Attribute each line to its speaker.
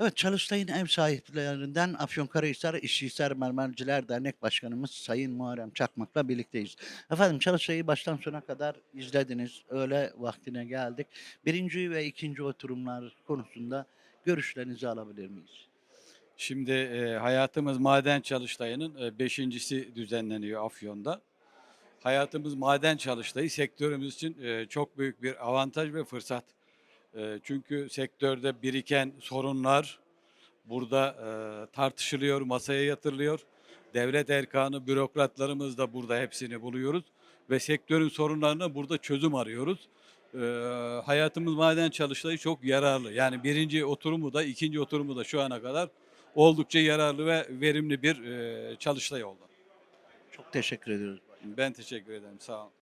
Speaker 1: Evet, Çalıştay'ın ev sahiplerinden Afyonkarahisar İşçihisar Mermerciler Dernek Başkanımız Sayın Muharrem Çakmak'la birlikteyiz. Efendim Çalıştay'ı baştan sona kadar izlediniz. Öğle vaktine geldik. Birinci ve ikinci oturumlar konusunda görüşlerinizi alabilir miyiz?
Speaker 2: Şimdi e, hayatımız maden çalıştayının e, beşincisi düzenleniyor Afyon'da. Hayatımız maden çalıştayı sektörümüz için e, çok büyük bir avantaj ve fırsat. E, çünkü sektörde biriken sorunlar burada e, tartışılıyor, masaya yatırılıyor. Devlet erkanı, bürokratlarımız da burada hepsini buluyoruz ve sektörün sorunlarına burada çözüm arıyoruz. E, hayatımız maden çalıştayı çok yararlı. Yani birinci oturumu da ikinci oturumu da şu ana kadar oldukça yararlı ve verimli bir e, çalıştay oldu.
Speaker 1: Çok teşekkür ediyoruz.
Speaker 2: Ben teşekkür ederim. Sağ olun.